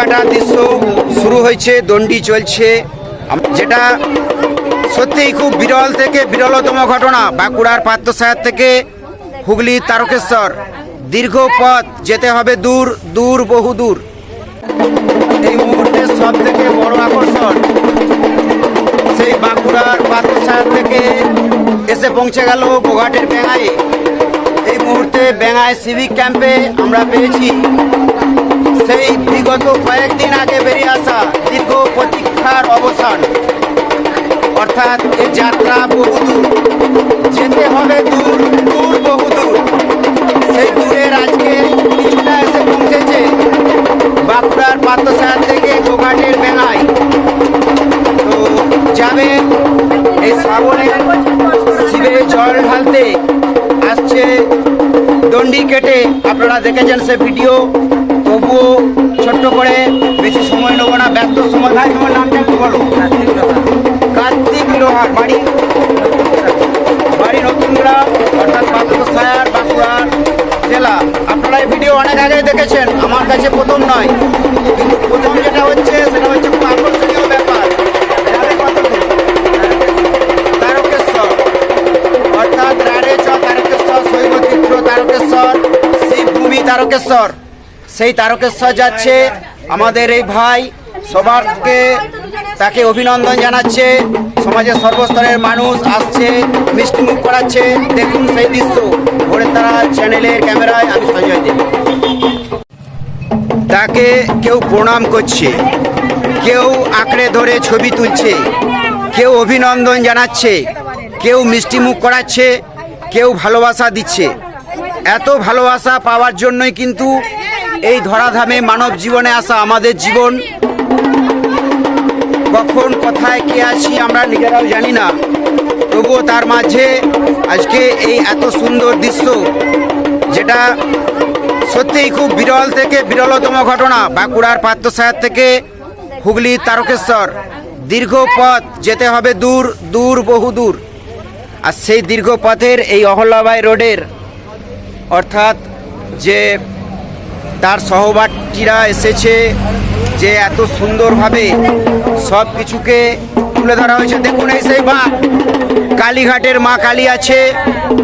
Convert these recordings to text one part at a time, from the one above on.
কাটার দৃশ্য শুরু হয়েছে, দণ্ডি চলছে। যেটা সত্যিই খুব বিরল থেকে বিরলতম ঘটনা বাঁকুড়ার পাত্রসায়ার থেকে হুগলি তারকেশ্বর। দীর্ঘ পথ যেতে হবে দূর দূর বহু দূর। এই মুহূর্তে সব থেকে বড় আকর্ষণ সেই বাঁকুড়ার পাত্রসায়ার থেকে এসে পৌঁছে গেল গোঘাটের বেঙ্গায় এই মুহূর্তে বেঙ্গায় সিভিক ক্যাম্পে আমরা পেয়েছি সেই বিগত কয়েকদিন আগে বেরিয়ে আসা দীর্ঘ প্রতীক্ষার অবসান। অর্থাৎ এই যাত্রা বহুদূর যেতে হবে দূর দূর বহুদূর সেই দূরের আজকে কিছুটা এসে পৌঁছেছে বাঁকুড়ার পাত্রসাহার থেকে গোঘাটের বেঙ্গায় তো যাবে এই শ্রাবণের শিবে জল ঢালতে। আসছে দণ্ডি কেটে, আপনারা দেখেছেন সে ভিডিও। তবুও ছোট্ট করে বেশি সময় নেব না, ব্যস্ত সময় ভাই তোমার নামটা একটু বলো। কার্তিক লোহার বাড়ি। বাড়ি নতুনগ্রাম অর্থাৎ পাত্রসায়ার বাঁকুড়ার জেলা। আপনারা এই ভিডিও অনেক আগে দেখেছেন, আমার কাছে প্রথম নয়। কিন্তু প্রথম যেটা হচ্ছে, সেটা হচ্ছে খুব আকর্ষণীয় ব্যাপার? তারকেশ্বর, অর্থাৎ রাড়ে চ তারকেশ্বর শৈবতীর্থ তারকেশ্বর, শিবভূমি তারকেশ্বর। সেই তারকেশ্বর যাচ্ছে। আমাদের এই ভাই সবারকে তাকে অভিনন্দন জানাচ্ছে। সমাজের সর্বস্তরের মানুষ আসছে মিষ্টিমুখ করাচ্ছে। দেখুন সেই দৃশ্য। ভোরের তারা চ্যানেলের ক্যামেরায় আমি সঞ্জয় দেব। তাকে কেউ প্রণাম করছে, কেউ আঁকড়ে ধরে ছবি তুলছে, কেউ অভিনন্দন জানাচ্ছে, কেউ মিষ্টিমুখ করাচ্ছে, কেউ ভালোবাসা দিচ্ছে। এত ভালোবাসা পাওয়ার জন্যই কিন্তু এই ধরাধামে মানব জীবনে আসা আমাদের জীবন। কখন, কোথায়, কে আছি আমরা নিজেরাও জানি না। তবুও তার মাঝে আজকে এই এত সুন্দর দৃশ্য, যেটা সত্যিই খুব বিরল থেকে বিরলতম ঘটনা বাঁকুড়ার পাত্রসায়ার থেকে হুগলি তারকেশ্বর। দীর্ঘ পথ যেতে হবে দূর দূর বহু দূর। আর সেই দীর্ঘ পথের এই অহল্যাবাই রোডের, অর্থাৎ যে তার সহপাঠীরা এসেছে যে এত সুন্দরভাবে সব কিছুকে তুলে ধরা হয়েছে। দেখুন এই সেই কালীঘাটের মা কালী আছে,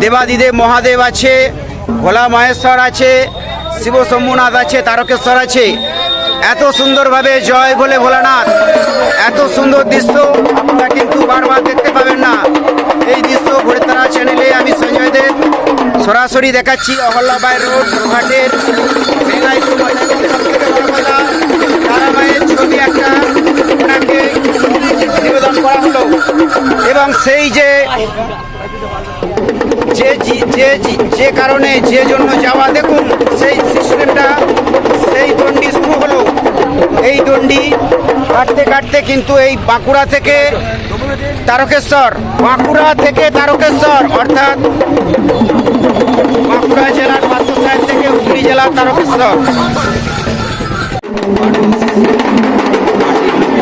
দেবাদিদেব মহাদেব আছে, ভোলা মহেশ্বর আছে, শিব শম্ভুনাথ আছে, তারকেশ্বর আছে। এত সুন্দরভাবে জয় বলে ভোলানাথ, এত সুন্দর দৃশ্য আপনারা কিন্তু বারবার দেখতে পাবেন না। এই দৃশ্য ভোরতারা চ্যানেলে আমি সঞ্জয় দেব সরাসরি দেখাচ্ছি অহল্যাবাই রোড, ঘাটের ছবি একটা ওনাকে নিবেদন করা হলো। এবং সেই যে যে যে যে কারণে যে জন্য যাওয়া, দেখুন, সেই সিস্টেমটা, সেই দণ্ডি শুরু হলো। এই দণ্ডি কাটতে কাটতে কিন্তু এই বাঁকুড়া থেকে তারকেশ্বর, বাঁকুড়া থেকে তারকেশ্বর, অর্থাৎ বাঁকুড়া জেলার পাত্রসাহেব থেকে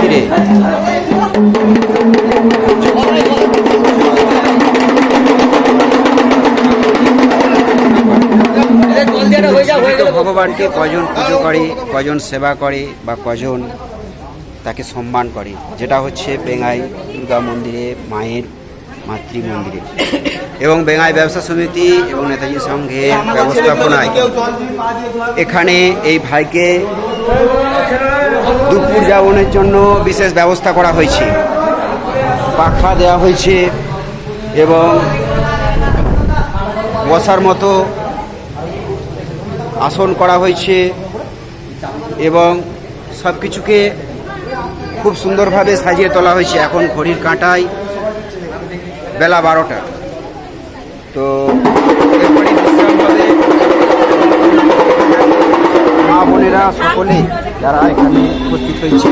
ফিরে তো ভগবানকে কজন পুজো করে, কজন সেবা করে বা কজন তাকে সম্মান করে, যেটা হচ্ছে বেঙ্গাই দুর্গা মন্দিরে মায়ের মাতৃ মন্দিরে এবং বেঙ্গাই ব্যবসা সমিতি এবং নেতাজি সংঘের ব্যবস্থাপনায় এখানে এই ভাইকে দুপুর যাপনের জন্য বিশেষ ব্যবস্থা করা হয়েছে। পাখা দেওয়া হয়েছে এবং বসার মতো আসন করা হয়েছে এবং সব কিছুকে খুব সুন্দরভাবে সাজিয়ে তোলা হয়েছে। এখন ঘড়ির কাঁটায় বেলা বারোটা। তো মা বোনেরা সকলে যারা এখানে উপস্থিত হয়েছে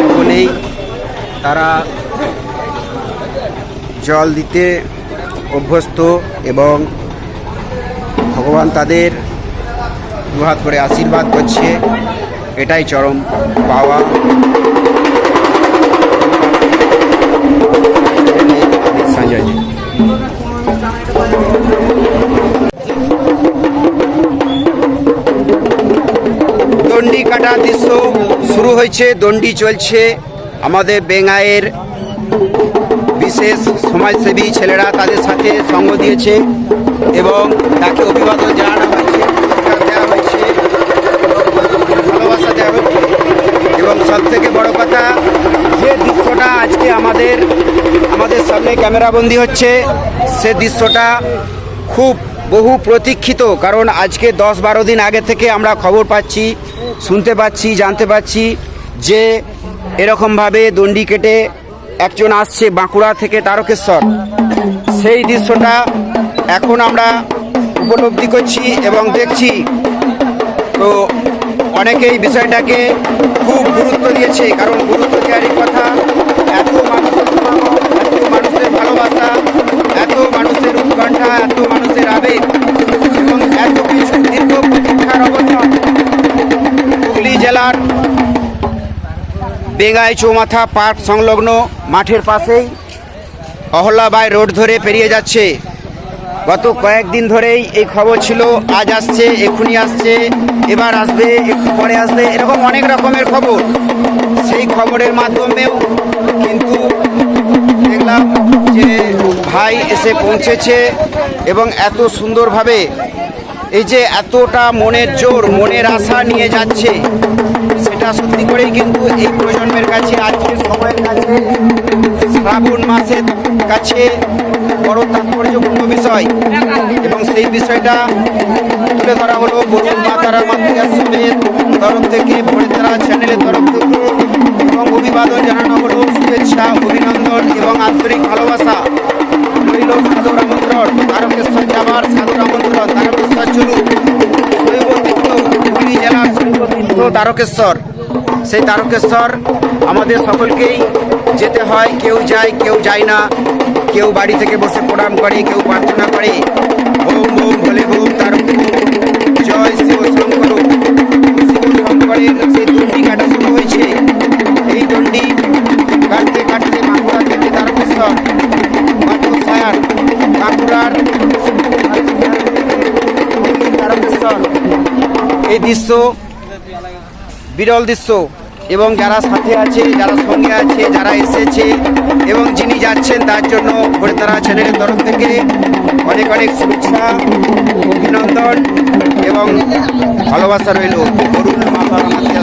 সকলেই তারা জল দিতে অভ্যস্ত এবং ভগবান তাদের দুহাত করে আশীর্বাদ করছে। এটাই চরম পাওয়া। দন্ডি কাটা দৃশ্য শুরু হয়েছে, দণ্ডি চলছে। আমাদের বেঙ্গায়ের বিশেষ সমাজসেবী ছেলেরা তাদের সাথে সঙ্গ দিয়েছে এবং তাকে অভিবাদন জানানো হয়েছে। এবং সব থেকে বড় কথা, যে দৃশ্যটা আজকে আমাদের আমাদের সামনে ক্যামেরাবন্দি হচ্ছে, সে দৃশ্যটা খুব বহু প্রতীক্ষিত, কারণ আজকে দশ বারো দিন আগে থেকে আমরা খবর পাচ্ছি, শুনতে পাচ্ছি, জানতে পাচ্ছি যে এরকমভাবে দণ্ডি কেটে একজন আসছে বাঁকুড়া থেকে তারকেশ্বর। সেই দৃশ্যটা এখন আমরা উপলব্ধি করছি এবং দেখছি। তো অনেকেই বিষয়টাকে খুব গুরুত্ব দিয়েছে, কারণ গুরুত্ব দেওয়ারই কথা, এত মানুষের এত মানুষের ভালোবাসা, এত মানুষের উৎকণ্ঠা, এত মানুষের আবেগ, এবং এত কিছু দীর্ঘ প্রতীক্ষার অবস্থান হুগলি জেলার বেঙ্গাই চৌমাথা পার্ক সংলগ্ন মাঠের পাশেই অহল্লাবাই রোড ধরে পেরিয়ে যাচ্ছে। গত কয়েকদিন ধরেই এই খবর ছিল, আজ আসছে এক্ষুনি আসছে। এবার আসবে, একটু পরে আসবে, এরকম অনেক রকমের খবর। সেই খবরের মাধ্যমেও কিন্তু দেখলাম যে ভাই এসে পৌঁছেছে এবং এত সুন্দরভাবে এই যে এতটা মনের জোর, মনের আশা নিয়ে যাচ্ছে, সেটা সত্যি করেই কিন্তু এই প্রজন্মের কাছে, আজকের সময়ের কাছে, শ্রাবণ মাসের কাছে বড় তাৎপর্যপূর্ণ বিষয়। এবং সেই বিষয়টা তুলে ধরা হলো বরুণ মাতারা মাতৃ আশ্রমের তরফ থেকে ভোরেতারা চ্যানেলের তরফ থেকে এবং অভিবাদন জানানো হলো, শুভেচ্ছা, অভিনন্দন এবং আন্তরিক ভালোবাসা। রইল সাদর আমন্ত্রণ, তারকেশ্বর যাবার সাদর আমন্ত্রণ, তারকেশ্বর হুগলি জেলার তারকেশ্বর। সেই তারকেশ্বর আমাদের সকলকেই যেতে হয়, কেউ যায় কেউ যায় না। কেউ বাড়ি থেকে বসে প্রণাম করে কেউ প্রার্থনা করে। ওম ওম ভোলে ওম ওম, জয় শিব শঙ্কর। শিব শঙ্করের সেই দণ্ডি কাটা শুরু হয়েছে। এই দণ্ডি কাটতে কাটতে বাঁকুড়া থেকে তারকেশ্বর বাঁকুড়ার বাঁকুড়ার তারকেশ্বর এই দৃশ্য বিরল দৃশ্য। এবং যারা সাথে আছে যারা সঙ্গে আছে যারা এসেছে এবং যিনি যাচ্ছেন তার জন্য ভোরতারা চ্যানেলের তরফ থেকে অনেক অনেক শুভেচ্ছা, অভিনন্দন এবং ভালোবাসা রইল। অরুণ মাতৃ